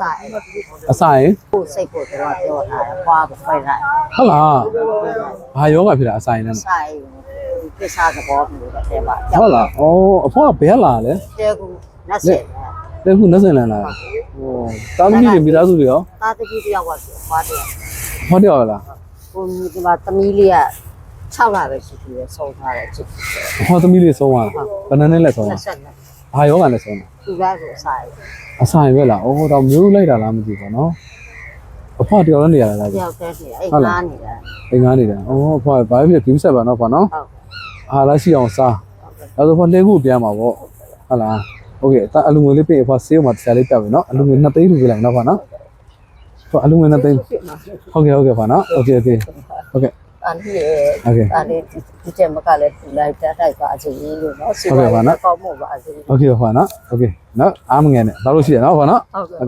ဆိုင်အစာရင်ကိုစိတ်ကိုတော့ပြောတာပွားဖွင့်လိုက်ဟုတ်လားဘာယောဂဖြစ်တာအစာရင်နဲ့ဆိုင်ပစ္စသဘောမျိုးတော့တဲ့ပါဟုတ်လားဩအဖေကဘယ်လာလဲတဲကူလက်ဆက်လက်ခုနှက်စင်လန်လာဩတာသမီတွေမိသားစုတွေရောတာတကြီးတယောက်ကပွားတယ်ဟောတယ်လားကိုဒီမှာသမီးလေးက6လပဲရှိသေးတယ်ဆုံးထားတယ်ချစ်တယ်ဟောသမီးလေးဆုံးသွားဘယ်နှစ်နဲ့လဲဆုံးလက်တာဆက်နဲ့ ဘာယောဂနဲ့ဆုံးတာ သူကကိုဆိုင် အစာရင်ပဲလားဩတော့မျိုးလိုက်တာလားမသိဘူးနော်အဖေတယောက်လည်းနေရတာလား တယောက်တည်းနေအိမ်သားနေတာ အိမ်ကားနေတာဩအဖေဘာဖြစ်ဖြစ်ဆက်ပါနော်ဖေနော် ဟုတ် အားလားရှိအောင်စားအဲ့ဒါဆိုဖေလဲခုပြန်ပါဗောဟုတ်လားโอเคတာအလူငွေလေးပြင်ဖေဆေးမှာတရားလေးပြပြီနော်အလူငွေ2သိန်းလူပြလိုက်နော်ဖေနော်ဖေအလူငွေ2သိန်းဟုတ်ကဲ့ဟုတ်ကဲ့ဖေနော်โอเคโอเคဟုတ်ကဲ့ အဲ့ဒီရဲ့ โอเค အဲ့ဒီဒီကျမကလည်းပူလိုက်တက်တိုက်ပါစေလို့နော်စီပါကောင်းမှုပါစေ โอเคဖေနော်โอเคနော်အားမငယ်နဲ့တော့လို့ရှိရနော်ဖေနော် ဟုတ်ကဲ့